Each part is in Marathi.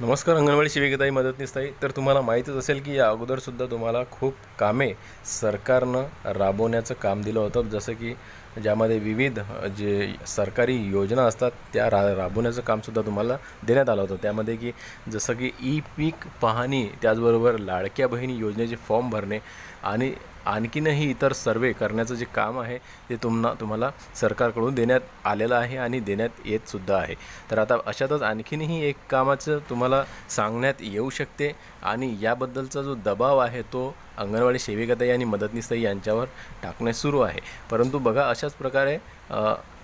नमस्कार अंगणवाडी सेविकेताई मदतनीसताई तर तुम्हाला माहीतच असेल की या अगोदरसुद्धा तुम्हाला खूप कामे सरकारनं राबवण्याचं काम दिलं होतं. जसं की ज्यामध्ये विविध जे सरकारी योजना असतात त्या रा राबवण्याचं कामसुद्धा तुम्हाला देण्यात आलं होतं. त्यामध्ये की जसं की ई पीक पाहणी त्याचबरोबर लाडक्या बहिणी योजनेचे फॉर्म भरणे आणि आणखीनही इतर सर्वे करण्याचं जे काम आहे ते तुम्हाला तुम्हाला सरकारकडून देण्यात आलेलं आहे आणि देण्यात येतसुद्धा आहे. तर आता अशातच आणखीनही एक कामाचं तुम्हाला सांगण्यात येऊ शकते आणि याबद्दलचा जो दबाव आहे तो अंगणवाडी सेविकाताई आणि मदतनीसताई यांच्यावर टाकणे सुरू आहे. परंतु बघा अशाच प्रकारे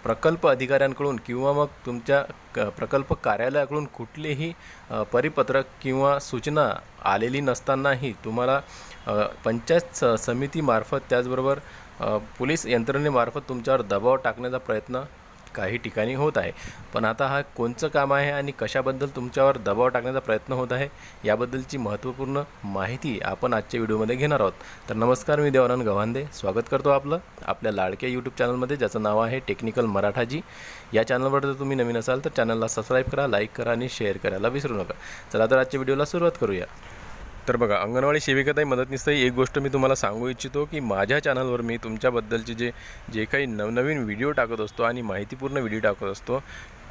प्रकल्प अधिकाऱ्यांकडून किंवा मग तुमच्या क प्रकल्प कार्यालयाकडून कुठलीही परिपत्रक किंवा सूचना आलेली नसतानाही तुम्हाला पंचायत स समितीमार्फत त्याचबरोबर पोलीस यंत्रणेमार्फत तुमच्यावर दबाव टाकण्याचा प्रयत्न काही ठिकाणी होत आहे. पण आता हा कोणचं काम आहे आणि कशाबद्दल तुमच्यावर दबाव टाकण्याचा प्रयत्न होत आहे याबद्दलची महत्त्वपूर्ण माहिती आपण आजच्या व्हिडिओमध्ये घेणार आहोत. तर नमस्कार मी देवानंद गव्हांदे. स्वागत करतो आपलं आपल्या लाडक्या यूट्यूब चॅनलमध्ये ज्याचं नाव आहे टेक्निकल मराठाजी. या चॅनलवर जर तुम्ही नवीन असाल तर चॅनलला सबस्क्राईब करा लाईक करा आणि शेअर करायला विसरू नका. चला तर आजच्या व्हिडिओला सुरुवात करूया. तर बघा अंगणवाडी सेविकाताई मदतनीसताई एक गोष्ट मी तुम्हाला सांगू इच्छितो की माझ्या चॅनलवर मी तुमच्याबद्दलचे जे जे काही नवनवीन व्हिडिओ टाकत असतो आणि माहितीपूर्ण व्हिडिओ टाकत असतो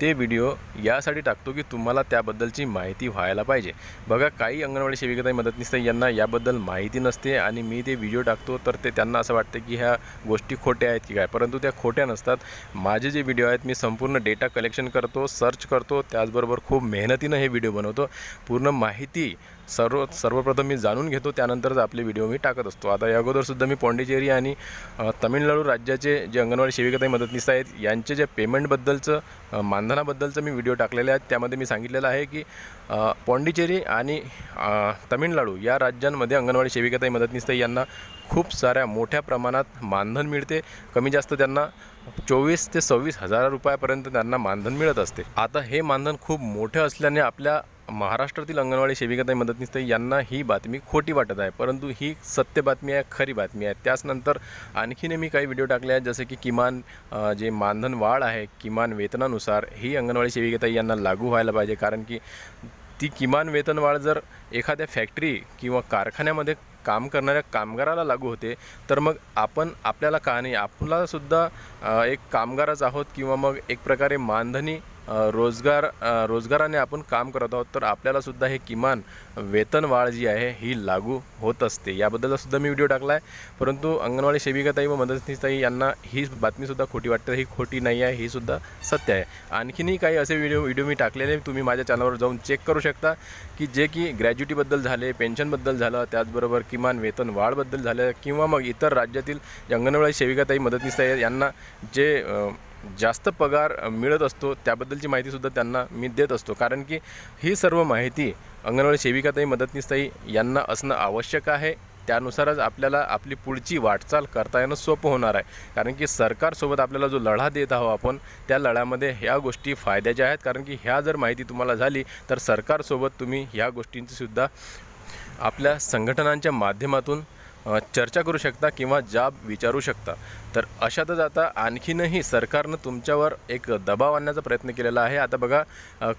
ते व्हिडिओ यासाठी टाकतो की तुम्हाला त्याबद्दलची माहिती व्हायला पाहिजे. बघा काही अंगणवाडी सेविकाताई मदतनीस यांना याबद्दल माहिती नसते आणि मी ते व्हिडिओ टाकतो तर ते त्यांना असं वाटतं की ह्या गोष्टी खोट्या आहेत की काय? परंतु त्या खोट्या नसतात. माझे जे व्हिडिओ आहेत मी संपूर्ण डेटा कलेक्शन करतो सर्च करतो त्याचबरोबर खूप मेहनतीनं हे व्हिडिओ बनवतो. पूर्ण माहिती सर्व सर्वप्रथम मी जाणून घेतो त्यानंतरच आपले व्हिडिओ मी टाकत असतो. आता या अगोदरसुद्धा मी पॉंडिचेरी आणि तमिळनाडू तामिळनाडू राज्याचे जे अंगणवाडी सेविकाताई मदतनीस आहेत यांचे जे पेमेंटबद्दलचं मान मानधनाबद्दलचं मी व्हिडिओ टाकलेले आहेत. त्यामध्ये मी सांगितलेलं आहे की पॉंडिचेरी आणि तमिळनाडू या राज्यांमध्ये अंगणवाडी सेविकाताई मदतनीस यांना खूप साऱ्या मोठ्या प्रमाणात मानधन मिळते. कमी जास्त त्यांना चोवीस ते सव्वीस हजार रुपयापर्यंत त्यांना मानधन मिळत असते. आता हे मानधन खूप मोठं असल्याने आपल्या महाराष्ट्रातील अंगणवाडी सेविकाताई मदतनीस यांना ही बातमी खोटी वाटत आहे. परंतु ही सत्य बातमी आहे खरी बातमी आहे. त्याचनंतर आणखीने मी काही व्हिडिओ टाकले आहेत जसे की किमान जे मानधन वाढ आहे किमान वेतनानुसार ही अंगणवाडी सेविकाताई यांना लागू व्हायला पाहिजे. कारण की ती किमान वेतनवाढ जर एखाद्या फॅक्टरी किंवा कारखान्यामध्ये काम करणाऱ्या कामगाराला लागू होते तर मग आपण आपल्याला का नाही? आपलासुद्धा एक कामगारच आहोत किंवा मग एक प्रकारे मानधनी रोजगार रोजगाराने आपण काम करत आहोत तर आपल्यालासुद्धा हे किमान वेतनवाढ जी आहे ही लागू होत असते. याबद्दलसुद्धा मी व्हिडिओ टाकला आहे परंतु अंगणवाडी सेविकाताई व मदतनीसताई यांना ही बातमीसुद्धा खोटी वाटते ही खोटी नाही आहे ही सुद्धा सत्य आहे. आणखीनही काही असे व्हिडिओ व्हिडिओ मी टाकलेले तुम्ही माझ्या चॅनलवर जाऊन चेक करू शकता की जे की ग्रॅज्युटीबद्दल झाले पेन्शनबद्दल झालं त्याचबरोबर किमान वेतन वाढबद्दल झालं किंवा मग इतर राज्यातील जे अंगणवाडी सेविकाताई मदतनीसताई यांना जे जास्त पगार मिळत असतो त्याबद्दलची माहितीसुद्धा त्यांना मी देत असतो. कारण की ही सर्व माहिती अंगणवाडी सेविकाताई मदतनीसताई यांना असणं आवश्यक आहे. त्यानुसारच आपल्याला आपली पुढची वाटचाल करता येणं सोपं होणार आहे. कारण की सरकारसोबत आपल्याला जो लढा देत आहो आपण त्या लढ्यामध्ये ह्या गोष्टी फायद्याच्या आहेत. कारण की ह्या जर माहिती तुम्हाला झाली तर सरकारसोबत तुम्ही ह्या गोष्टींचीसुद्धा आपल्या संघटनांच्या माध्यमातून चर्चा करू शकता किंवा जाब विचारू शकता. तर अशातच आता आणखीनही सरकारनं तुमच्यावर एक दबाव आणण्याचा प्रयत्न केलेला आहे. आता बघा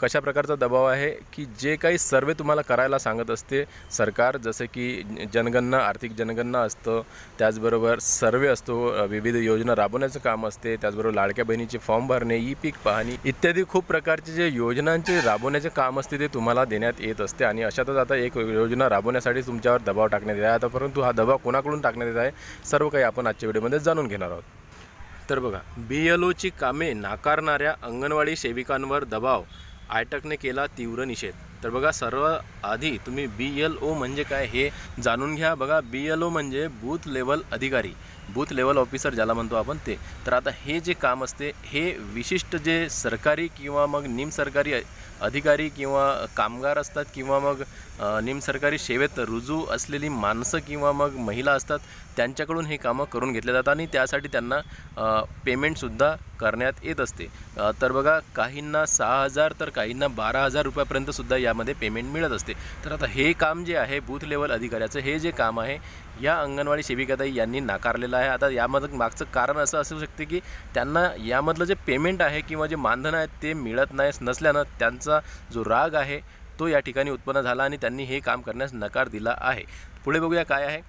कशा प्रकारचा दबाव आहे की जे काही सर्वे तुम्हाला करायला सांगत असते सरकार जसे की जनगणना आर्थिक जनगणना असतं त्याचबरोबर सर्वे असतो विविध योजना राबवण्याचं काम असते त्याचबरोबर लाडक्या बहिणीचे फॉर्म भरणे ई पीक पाहणी इत्यादी खूप प्रकारचे जे योजनांचे राबवण्याचे काम असते ते तुम्हाला देण्यात येत असते आणि अशातच आता एक योजना राबवण्यासाठी तुमच्यावर दबाव टाकण्यात येत आहे. आता परंतु हा दबाव कोणाकडून टाकण्यात येत आहे सर्व काही आपण आजच्या व्हिडिओमध्ये जाणून घेणार आहोत. तर बघा बी एल ओची कामे नाकारणाऱ्या अंगणवाडी सेविकांवर दबाव. आयटकने केला तीव्र निषेध. तर बघा सर्व आधी तुम्ही बी एल ओ म्हणजे काय हे जाणून घ्या. बघा बी एल ओ म्हणजे बूथ लेवल अधिकारी. बूथ लेवल ऑफिसर ज्याला म्हणतो आपण ते. तर आता हे जे काम असते हे विशिष्ट जे सरकारी किंवा मग निमसरकारी अधिकारी किंवा कामगार असतात किंवा मग निमसरकारी सेवेत रुजू असलेली माणसं किंवा मग महिला असतात त्यांच्याकडून हे कामं करून घेतले जातात आणि त्यासाठी त्यांना पेमेंटसुद्धा करण्यात येत असते. तर बघा काहींना सहा हजार तर काहींना बारा हजार रुपयापर्यंतसुद्धा यामध्ये पेमेंट मिळत असते. तर आता हे काम जे आहे बूथ लेवल अधिकाऱ्याचं हे जे काम आहे या अंगणवाडी सेविकाताई यांनी नाकारलेलं आहे. आता यामध्ये मागचं कारण असं असू शकते की त्यांना यामधलं जे पेमेंट आहे किंवा जे मानधन आहे ते मिळत नाही नसल्यानं त्यांचं जो राग आहे तो या ठिकाणी उत्पन्न झाला आणि त्यांनी हे काम करण्यास नकार दिला आहे. पुढे बघूया काय आहे.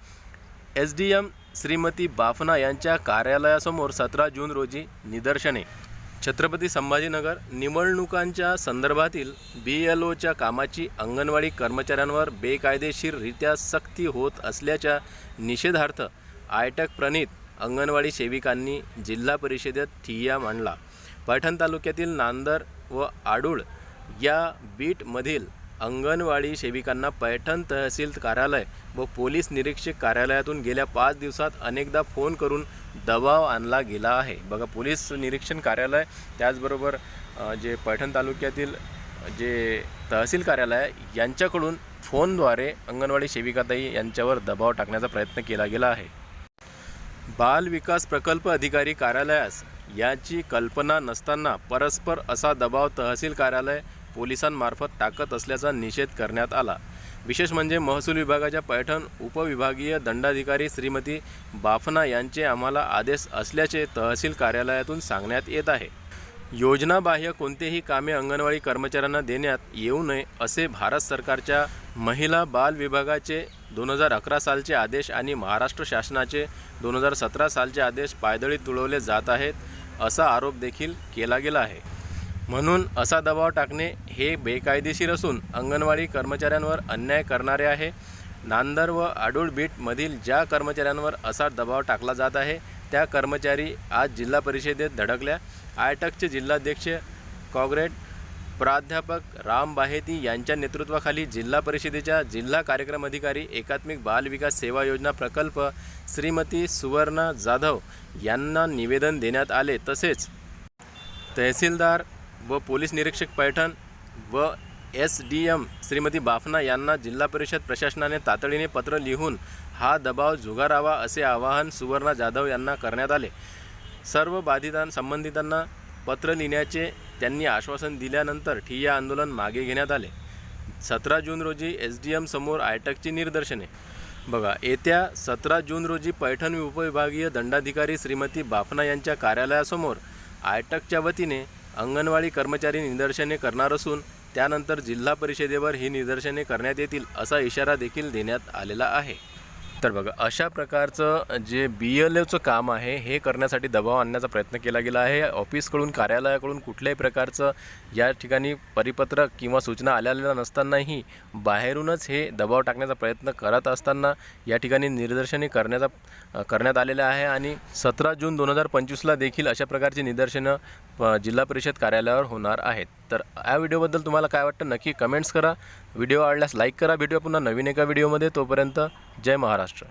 S D M Shrimati Bafna यांच्या कार्यालयासमोर सतरा जून रोजी निदर्शने. छत्रपती संभाजीनगर निवडणुकांच्या संदर्भातील बी एल ओच्या कामाची अंगणवाडी कर्मचाऱ्यांवर बेकायदेशीररित्या सक्ती होत असल्याच्या निषेधार्थ आयटक प्रणित अंगणवाडी सेविकांनी जिल्हा परिषदेत ठिय्या मांडला. पैठण तालुक्यातील नांदर व आडूळ या बीटमधील अंगणवाडी सेविकांना पैठण तहसील कार्यालय व पोलीस निरीक्षक कार्यालयातून गेल्या पाच दिवसात अनेकदा फोन करून दबाव आणला गेला आहे. बघा पोलीस निरीक्षण कार्यालय त्याचबरोबर जे पैठण तालुक्यातील जे तहसील कार्यालय यांच्याकडून फोनद्वारे अंगणवाडी सेविकाताई यांच्यावर दबाव टाकण्याचा प्रयत्न केला गेला आहे. बाल विकास प्रकल्प अधिकारी कार्यालयास याची कल्पना नसताना परस्पर असा दबाव तहसील कार्यालय पोलिसांमार्फत टाकत असल्याचा निषेध करण्यात आला. विशेष म्हणजे महसूल विभागाच्या पैठण उपविभागीय दंडाधिकारी श्रीमती बाफना यांचे आम्हाला आदेश असल्याचे तहसील कार्यालयातून सांगण्यात येत आहे. योजनाबाह्य कोणतेही कामे अंगणवाडी कर्मचाऱ्यांना देण्यात येऊ नये असे भारत सरकारच्या महिला बाल विभागाचे दोन हजार अकरा सालचे आदेश आणि महाराष्ट्र शासनाचे दोन हजार सतरा सालचे आदेश पायदळी तुळवले जात आहेत असा आरोप देखील केला गेला आहे. म्हणून असा दबाव टाकणे हे बेकायदेशीर असून अंगणवाडी कर्मचाऱ्यांवर अन्याय करणारे आहे. नांदर व आडूळ बीटमधील ज्या कर्मचाऱ्यांवर असा दबाव टाकला जात आहे त्या कर्मचारी आज जिल्हा परिषदेत धडकल्या. आयटकचे जिल्हाध्यक्ष कॉग्रेट प्राध्यापक राम बाहेती यांच्या नेतृत्वाखाली जिल्हा परिषदेच्या जिल्हा कार्यक्रम अधिकारी एकात्मिक बाल विकास सेवा योजना प्रकल्प श्रीमती सुवर्णा जाधव यांना निवेदन देण्यात आले. तसेच तहसीलदार व पोलीस निरीक्षक पैठण व S D M Shrimati Bafna यांना जिल्हा परिषद प्रशासनाने तातडीने पत्र लिहून हा दबाव झुगारावा असे आवाहन सुवर्णा जाधव यांना करण्यात आले. सर्व बाधितां संबंधितांना पत्र लिहिण्याचे त्यांनी आश्वासन दिल्यानंतर ठिय्या आंदोलन मागे घेण्यात आले. सतरा जून रोजी एस डी एम समोर आयटकची निदर्शने. बघा येत्या सतरा जून रोजी पैठण उपविभागीय दंडाधिकारी श्रीमती बाफना यांच्या कार्यालयासमोर आयटकच्या वतीने अंगणवाडी कर्मचारी निदर्शने करणार असून त्यानंतर जिल्हा परिषदेवर ही निदर्शने करण्यात येतील असा इशारा देखील देण्यात आलेला आहे. तर बघा अशा प्रकारचं जे बी एल ओचं काम आहे हे करण्यासाठी दबाव आणण्याचा प्रयत्न केला गेला आहे. ऑफिसकडून कार्यालयाकडून कुठल्याही प्रकारचं या ठिकाणी परिपत्रक किंवा सूचना आलेल्या नसतानाही बाहेरूनच हे दबाव टाकण्याचा प्रयत्न करत असताना या ठिकाणी निदर्शने करण्याचा करण्यात आलेलं आहे. आणि सतरा जून दोन हजार पंचवीसला देखील अशा प्रकारची निदर्शनं प- जिल्हा परिषद कार्यालयावर होणार आहेत. तर या व्हिडिओबद्दल तुम्हाला काय वाटतं नक्की कमेंट्स करा. व्हिडिओ आवडल्यास लाईक करा. भेटूया पुन्हा नवीन एका व्हिडिओमध्ये. तोपर्यंत जय महाराष्ट्र.